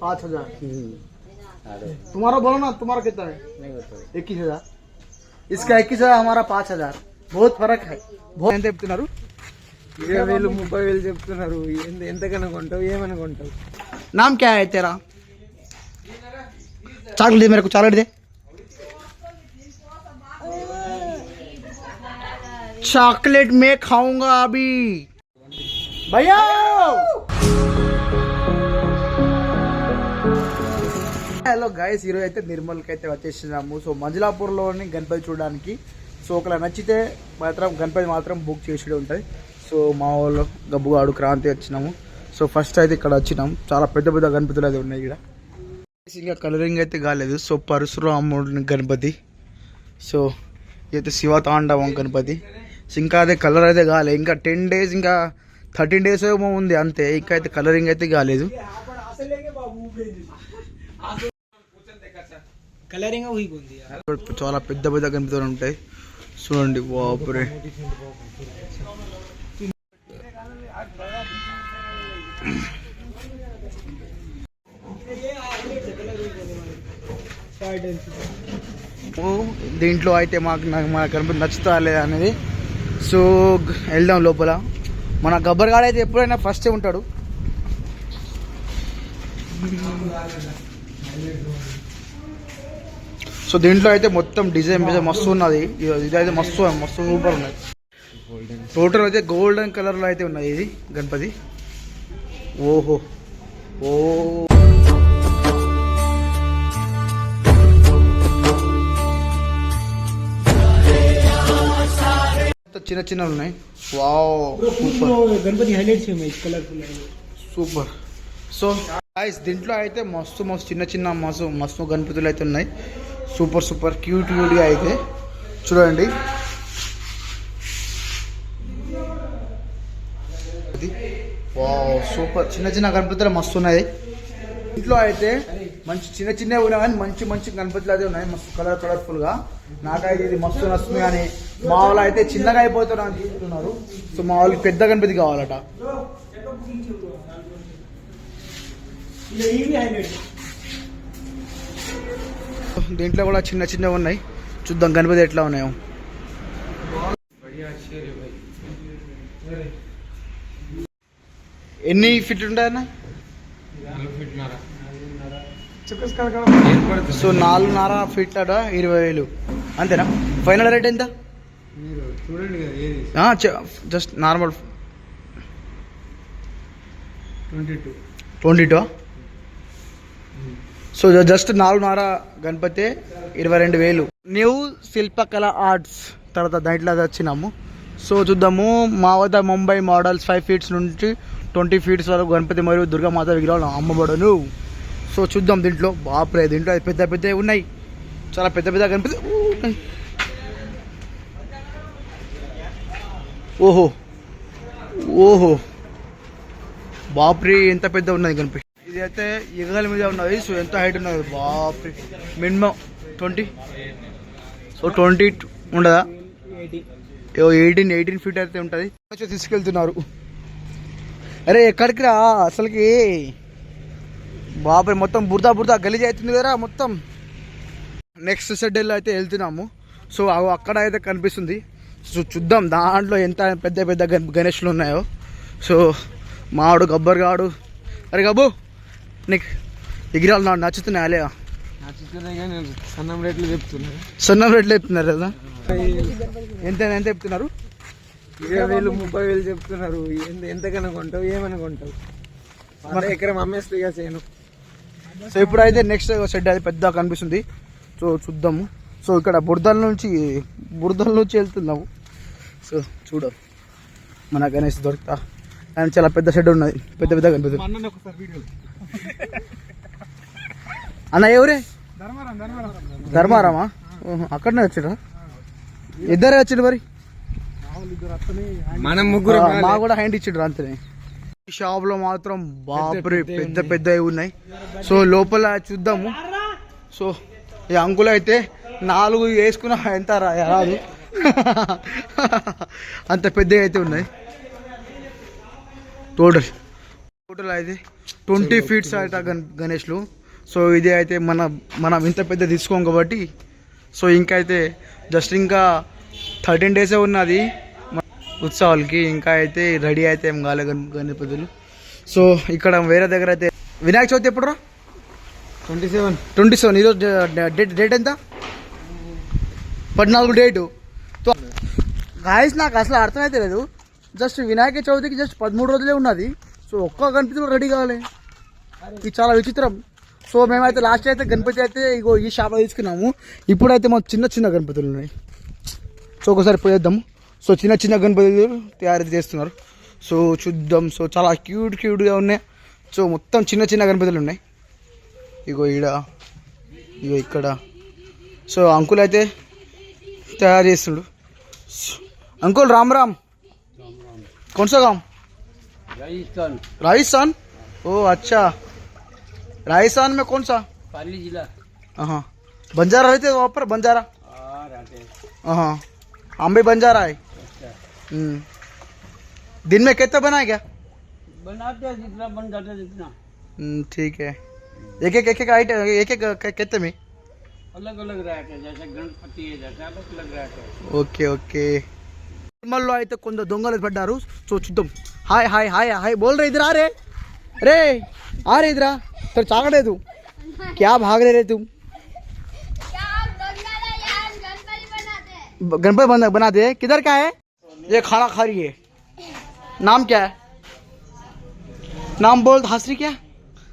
पाँच हजार तुम्हारा बोलो ना तुम्हारा कितना है इक्कीस हजार इसका इक्कीस हजार हमारा पाँच हजार बहुत फर्क है बहुत ఎంత చెప్తున్నారు ఇరవై వేలు ముప్పై వేలు చెప్తున్నారు ఎంత ఎంతకన్నా కొంటావు ఏమైనా కొంటావు नाम क्या है तेरा चॉकलेट दे मेरे को चॉकलेट दे चॉकलेट मैं खाऊंगा अभी भैया హలో గైస్ ఈరోజు అయితే నిర్మల్కి అయితే వచ్చేసినాము. సో మంజులాపూర్లోని గణపతి చూడడానికి. సో ఒకలా నచ్చితే మాత్రం గణపతి మాత్రం బుక్ చేసి ఉంటుంది. సో మా వాళ్ళు గబ్బుగాడు క్రాంతి వచ్చినాము. సో ఫస్ట్ అయితే ఇక్కడ వచ్చినాం. చాలా పెద్ద పెద్ద గణపతులు అయితే ఉన్నాయి ఇక్కడ. ఇంకా కలరింగ్ అయితే కాలేదు. సో పరశురాముడు గణపతి. సో ఇదైతే శివతాండవం గణపతి. సో ఇంకా అదే కలర్ అయితే కాలేదు ఇంకా టెన్ డేస్ ఇంకా థర్టీన్ డేస్ ఏమో ఉంది అంతే. ఇంకా అయితే కలరింగ్ అయితే కాలేదు. కలరింగ్ చాలా పెద్ద పెద్ద కనిపిస్తూ ఉంటాయి. చూడండి బాపురే దీంట్లో అయితే మాకు నాకు కనిపి నచ్చుతా లేదా అనేది. సో వెళ్దాం లోపల. మన గబ్బర్ గాడ్ అయితే ఎప్పుడైనా ఫస్ట్ ఉంటాడు. సో దీంట్లో అయితే మొత్తం డిజైన్ మీద మస్తు ఉన్నది. ఇదైతే మస్తు మస్తు సూపర్ ఉన్నది. టోటల్ అయితే గోల్డెన్ కలర్లో అయితే ఉన్నది ఇది గణపతి. ఓహో. ఓ. చిన్న చిన్నవి ఉన్నాయి. Wow super. Ganapati super. So దీంట్లో అయితే మస్తు మస్తు చిన్న చిన్న మస్తు మస్తు గణపతులు అయితే ఉన్నాయి. సూపర్ సూపర్ క్యూట్ క్యూట్గా అయితే చూడండి. సూపర్. చిన్న చిన్న గణపతులు మస్తు ఉన్నాయి ఇంట్లో అయితే మంచి చిన్న చిన్నవి ఉన్నాయి కానీ మంచి మంచి గణపతులు అయితే ఉన్నాయి. మస్తు కలర్ కలర్ఫుల్గా నాకైతే ఇది మస్తు నచ్చుతుంది కానీ మా వాళ్ళు అయితే చిన్నగా అయిపోతున్నా అని చూస్తున్నారు సో మా వాళ్ళకి పెద్ద గణపతి కావాలట. దీంట్లో కూడా చిన్న చిన్నవి ఉన్నాయి. చూద్దాం గణపతి ఎట్లా ఉన్నాయో. ఎన్ని ఫిట్ ఉంటాయన్న సో నాలుగున్నర ఫీట్ అట ఇరవై వేలు. అంతేనా? ఫైనల్ రేట్ ఎంత? Just normal twenty two. Twenty two so just నాలుగున్నర గణపతి ఇరవై రెండు వేలు. న్యూ శిల్పకళ ఆర్ట్స్ తర్వాత దాంట్లో వచ్చినాము. సో చూద్దాము. మా వద్ద ముంబై మోడల్స్ ఫైవ్ ఫీట్స్ నుంచి ట్వంటీ ఫీట్స్ వరకు గణపతి మరియు దుర్గామాత విగ్రహాలు అమ్మబడను. సో చూద్దాం దీంట్లో. బాపరే దీంట్లో అది పెద్ద పెద్ద ఉన్నాయి. చాలా పెద్ద పెద్ద గణపతి. ఓహో. ఓహో. బాప్రి ఎంత పెద్ద ఉన్నాయి గణపతి. ఇది అయితే ఎగల మీద ఉన్నది. సో ఎంత హైట్ ఉన్నది? బాప్రి. Minimum twenty. సో ట్వంటీ ఉండదా? ఎయిటీ ఎయిటీన్ ఎయిటీన్ ఫీట్ అయితే ఉంటుంది. తీసుకెళ్తున్నారు. అరే ఎక్కడికి రా? అసలుకి బాబాయ్ మొత్తం బురద బురద గలీజ్ అవుతుంది కదా మొత్తం. నెక్స్ట్ షెడ్యూల్లో అయితే వెళ్తున్నాము. సో అవి అక్కడ అయితే కనిపిస్తుంది. సో చూద్దాం దాంట్లో ఎంత పెద్ద పెద్ద గణ గణేష్లు ఉన్నాయో. సో మావాడు గబ్బర్ గాడు. అరే గబ్బు! నీకు ఎగిరాలు నాకు నచ్చుతున్నాయి కానీ సన్నం రేట్లు చెప్తున్నారు సున్నం రేట్లు చెప్తున్నారు కదా. ఎంత ఎంత చెప్తున్నారు? ఇరవై వేలు ముప్పై వేలు చెప్తున్నారు. ఎంత ఎంతకన్నా కొంటావు ఏమైనా కొంటావు? మన ఎకరం అమ్మేస్తే ఇక చేయను. సో ఇప్పుడైతే నెక్స్ట్ షెడ్ అది పెద్ద కనిపిస్తుంది. సో చూద్దాము. సో ఇక్కడ బురదల నుంచి బురదల నుంచి వెళ్తున్నాము. సో చూడం మన గణేష్ దొరుకుతా. అండ్ చాలా పెద్ద షెడ్ ఉన్నది. పెద్ద పెద్ద కనిపిస్తుంది. అన్న ఎవరే ధర్మారం ధర్మారం ధర్మారామా ఓహో, అక్కడనే వచ్చిరా ఇద్దరే వచ్చిండు మరి? మనం ముగ్గురు మా కూడా హ్యాండ్ ఇచ్చిండ్రు అంతనే. ఈ షాప్లో మాత్రం బాపురే పెద్ద పెద్దవి ఉన్నాయి. సో లోపల చూద్దాము. సో ఈ అంకుల్ అయితే నాలుగు వేసుకున్న ఎంత రాదు. అంత పెద్దవి అయితే ఉన్నాయి. టోటల్ టోటల్ అయితే ట్వంటీ ఫీట్స్ అయితే గణేష్లు. సో ఇది అయితే మన మనం ఇంత పెద్ద తీసుకోం కాబట్టి. సో ఇంకా అయితే జస్ట్ ఇంకా థర్టీన్ డేసే ఉన్నది. ఉత్సవాలకి ఇంకా అయితే రెడీ అయితే ఏం కాలే గణ గణపతులు. సో ఇక్కడ వేరే దగ్గర అయితే వినాయక చవితి ఎప్పుడు రా ట్వంటీ సెవెన్ ట్వంటీ సెవెన్ ఈరోజు డేట్ డేట్ ఎంత? పద్నాలుగు డేటు. గాయస్ నాకు అసలు అర్థమైతే లేదు జస్ట్ వినాయక చవితికి జస్ట్ పదమూడు రోజులే ఉన్నది. సో ఒక్క గణపతి కూడా రెడీ కావాలి. ఇది చాలా విచిత్రం. సో మేమైతే లాస్ట్ అయితే గణపతి అయితే ఇగో ఈ షాప్లో తీసుకున్నాము. ఇప్పుడైతే మాకు చిన్న చిన్న గణపతులు ఉన్నాయి. సో ఒకసారి పోయేద్దాం. సో చిన్న చిన్న గణపతులు తయారు చేస్తున్నారు. సో చూద్దాం. సో చాలా క్యూట్ క్యూట్గా ఉన్నాయి. సో మొత్తం చిన్న చిన్న గణపతులు ఉన్నాయి. ఇగో ఈడ ఇగో ఇక్కడ. సో అంకుల్ అయితే తయారు చేస్తున్నాడు అంకుల్ రామ్ రామ్. కొనసాగాం. राजस्थान राजस्थान ओ अच्छा राजस्थान में कौन सा पाली जिला हाँ बंजारा रहते वहाँ पर बंजारा हाँ रहते हाँ हम भी बंजारा है अच्छा हम्म। दिन में कितना बनाए क्या बनाते हैं जितना बन जाता है जितना हम्म, ठीक है एक एक एक एक आइटम एक एक क- कितने में अलग अलग रहते हैं जैसे गणपति है जैसे अलग अलग रहते हैं ఓకే ఓకే తిరుమలలో అయితే కొందరు దొంగలు పడ్డారు సో చూద్దాం हाय हाय हाय हाय बोल रहे इधर आ रहे अरे आ रहे इधर तेरे चाक रहे तू। क्या भाग रहे रे तुम? गणपति बना बनाते किधर का है? ये खाना खा रही है। नाम क्या है? नाम बोल हंसरी क्या?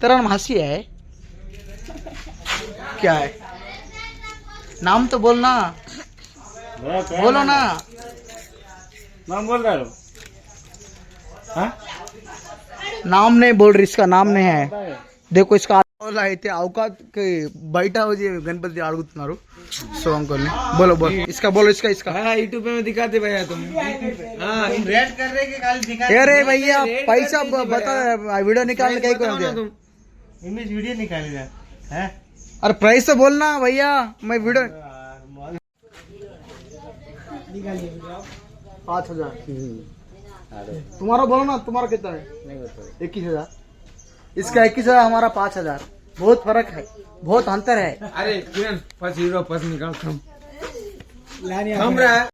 तेरा नाम हँसी है? क्या है? नाम तो बोलना। बोलो ना। नाम बोल रहा हूँ। नाम नहीं बोल रही इसका नाम नहीं है देखो इसका వాళ్ళ అయితే అవకాశకి బయట వచ్చి గణపతి అడుగుతున్నారు సో అంకుల్ని బోలో బోల్ ఇస్కా బోలో ఇస్కా ఇస్కా हाँ यूट्यूब में दिखाते भैया तुम हाँ रेड कर रहे के खाली दिखा अरे भैया पैसा ब- बता वीडियो निकालने का ही कौन दिया तुम इमेज वीडियो निकाले ना हैं अरे प्राइस तो बोलना भैया मैं वीडियो पाँच हजार तुम्हारा बोलो ना तुम्हारा कितना है नहीं बता इक्कीस हजार इसका इक्कीस हजार हमारा पाँच हजार बहुत फर्क है बहुत अंतर है अरे किरण फर्स्ट हीरो फर्स्ट निकाल थम थम रहा है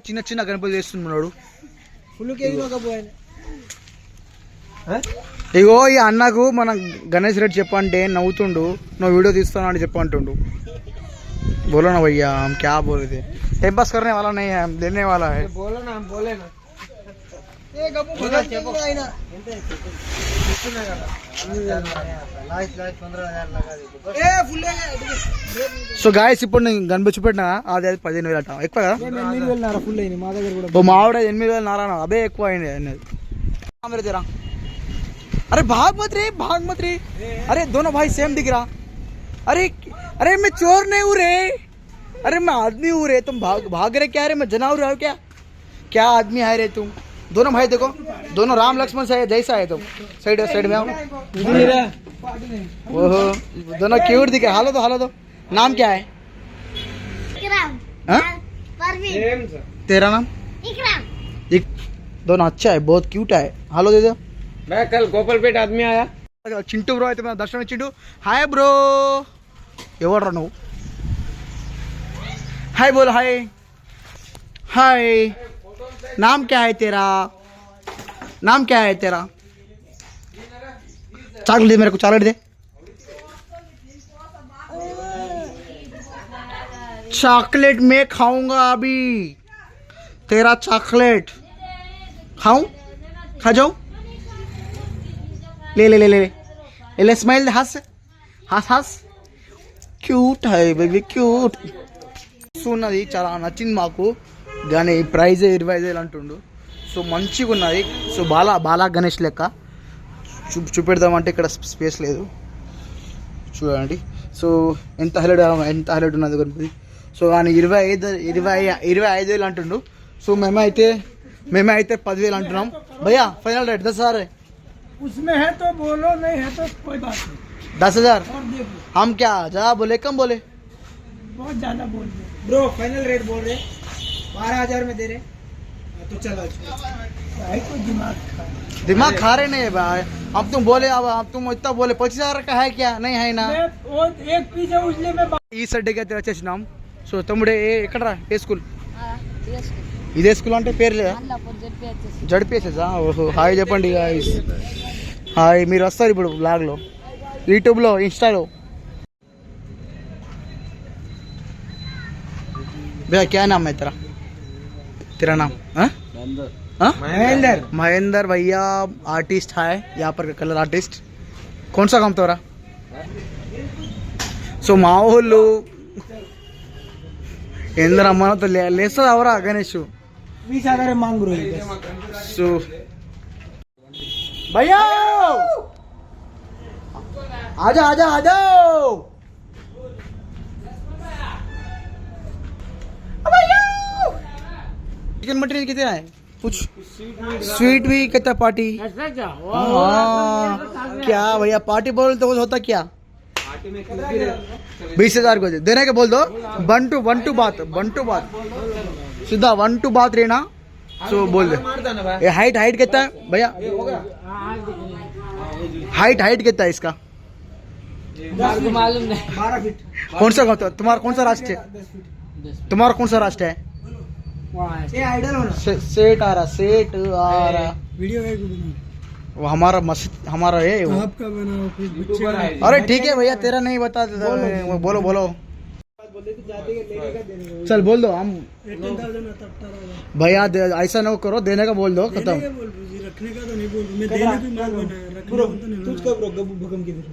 చిన్న చిన్న గణపతి చేస్తున్నాడు फुल के ఇగో ఈ అన్నకు మన గణేష్ రెడ్డి చెప్పంటే నవ్వుతుండు నువ్వు వీడియో తీస్తాను అని చెప్పంటుండు बोलो ना भैया हम क्या बोल रहे थे टाइम पास करने वाला नहीं है हम देने సో గాయస్ ఇప్పుడు నేను గణపతి చూపెట్టిన అది అది పదిహేను వేలు అంట ఎక్కువ కదా ఫుల్ అయింది మా దగ్గర కూడా ఓ మావిడ ఎనిమిది వేలు నారాయణ అదే ఎక్కువ అయింది అనేది हाँ, मेरे तेरा अरे भाग मत रे भाग मत रे अरे दोनों भाई सेम दिख रहा अरे अरे मैं चोर नहीं हूँ रे अरे मैं आदमी हूँ रे तुम भाग भाग रहे क्या रे मैं जनावर हो क्या क्या आदमी है रे तुम दोनों भाई देखो दोनों राम लक्ष्मण से जैसा है तुम साइड साइड में आओ ओहो दोनों क्यूट दिखे हालो दो हालो दो नाम क्या है इकराम हाँ? परवीन तेरा नाम इकराम एक दोनों अच्छा है बहुत क्यूट है हालो दे दो मैं कल गोपालपेट आदमी आया చింటూ బ్రో అయితే మన దర్శనం ఇచ్చిండు హాయ్ బ్రో ఎవరు నువ్వు హాయ్ బోల్ హాయ్ హాయ్ नाम क्या है तेरा नाम क्या है तेरा चॉकलेट दे मेरे को चॉकलेट दे चॉकलेट मैं खाऊंगा अभी तेरा चॉकलेट खाऊं खा जाऊं ले ले ले ले ले ले स्माइल हंस हंस हंस క్యూట్ హై బేబీ క్యూట్ ఉన్నది చాలా నచ్చింది మాకు కానీ ప్రైజ్ ఇరవై ఐదు వేలు అంటుండు సో మంచిగా ఉన్నది సో బాలా బాలా గణేష్ లెక్క చూ చూపెడదామంటే ఇక్కడ స్పేస్ లేదు చూడండి సో ఎంత హైలైట్ ఎంత హైలైట్ ఉన్నది గణపతి సో కానీ ఇరవై ఐదు ఇరవై ఇరవై ఐదు వేలు అంటుండు సో మేమైతే మేమైతే పదివేలు అంటున్నాం భయ్యా ఫైనల్ రేట్ దస్ हजार है उसमें है तो बोलो नहीं है तो कोई बात नहीं दस हजार और देखो हम क्या ज्यादा बोले कम बोले बहुत ज्यादा बोल रहे ब्रो फाइनल रेट बोल रहे बारह हजार में दे रहे दिमाग खा रहे नहीं है भाई अब तुम बोले अब अब तुम इतना बोले पच्चीस हजार का है क्या नहीं है ना ఈ సడ్డకి అయితే వచ్చేసినాం సో తమ్ముడే ఏ- ఎక్కడరా ఏ స్కూల్ ఇదే స్కూల్ అంటే పేరు లేదా జడిపేసేసా ఓహో హాయ్ చెప్పండి guys. హాయ్ మీరు వస్తారు ఇప్పుడు బ్లాగ్లో యూట్యూబ్లో ఇన్స్టాలో भैया क्या नाम है तेरा तेरा नाम हाँ? हाँ? మహేందర్ महेंद्र भैया आर्टिस्ट है यहाँ पर कलर आर्टिस्ट कौन सा काम तो रहा సో మా వాళ్ళు ఏందరూ అమ్మతో లే లేస్తుంది అవరా గణేష్ वीस हजार मांग रहे సో भैया आजा आजा आजा चिकन मटन कितना है कुछ? स्वीट भी कहता पार्टी हाँ, क्या भैया पार्टी बोल तो होता क्या? बीस हज़ार को देने के बोल दो। वन टू वन टू बात वन टू बात सीधा वन टू बात रहना। सो बोल दे। ये हाइट हाइट कितना है? भैया? हाइट हाइट कितना है इसका? मालूम नहीं कौन सा तुम्हारा कौन सा राष्ट्र है? तुम्हारा कौन सा राष्ट्र है? ये आइडल होना। से, सेठ आ रहा सेठ आ रहा। वीडियो वो हमारा मस्जिद हमारा है वो। आपका बनाओ फिर अरे ठीक है भैया तेरा नहीं बता बोलो। बोलो चल बोल दो हम भैया ऐसा ना करो देने का बोल दो खत्म। रखने का तो नहीं बोल मैं देने की माल बनाया रखने का तो नहीं तुझका ब्रो गबू भगम किधर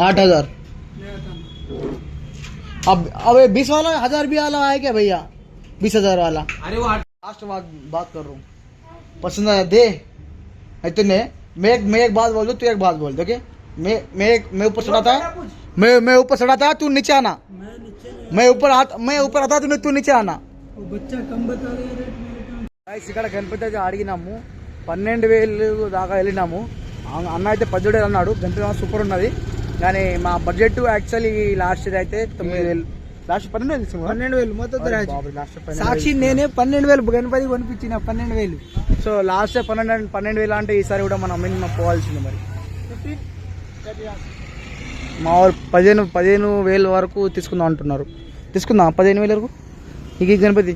आठ हज़ार। अब अब ये बीस वाला हजार भी वाला है क्या भैया बीस हजार वाला अरे वो लास्ट बात बात कर रहा हूँ पसंद आया दे इतने मैं एक मैं एक बात बोल दूँ तू एक बात बोल दे ओके मैं मैं एक मैं ऊपर चढ़ा था मैं मैं ऊपर चढ़ा था तू नीचे आना मैं नीचे मैं ऊपर आ मैं ऊपर आता तू तू नीचे आना वो बच्चा कम बता रहे रेट मेरे ఇక్కడ గణపతి అయితే అడిగినాము పన్నెండు వేలు దాకా వెళ్ళినాము అన్న- అన్న అయితే పద్దెడు వేలు అన్నాడు గణపతి సూపర్ ఉన్నది కానీ మా బడ్జెట్ యాక్చువల్లీ లాస్ట్ ఇయర్ అయితే తొమ్మిది వేలు. లాస్ట్ పన్నెండు వేలు? పన్నెండు వేలు మొత్తం సాక్షి. నేనే పన్నెండు వేలు గణపతి కొనిపించిన పన్నెండు వేలు. సో లాస్ట్ పన్నెండు పన్నెండు వేలు అంటే ఈసారి కూడా మనం మినిమం పోవాల్సింది మరి. మా వాళ్ళు పదిహేను పదిహేను వేలు వరకు తీసుకుందాం అంటున్నారు. తీసుకుందాం పదిహేను వేల వరకు? ఈ గణపతి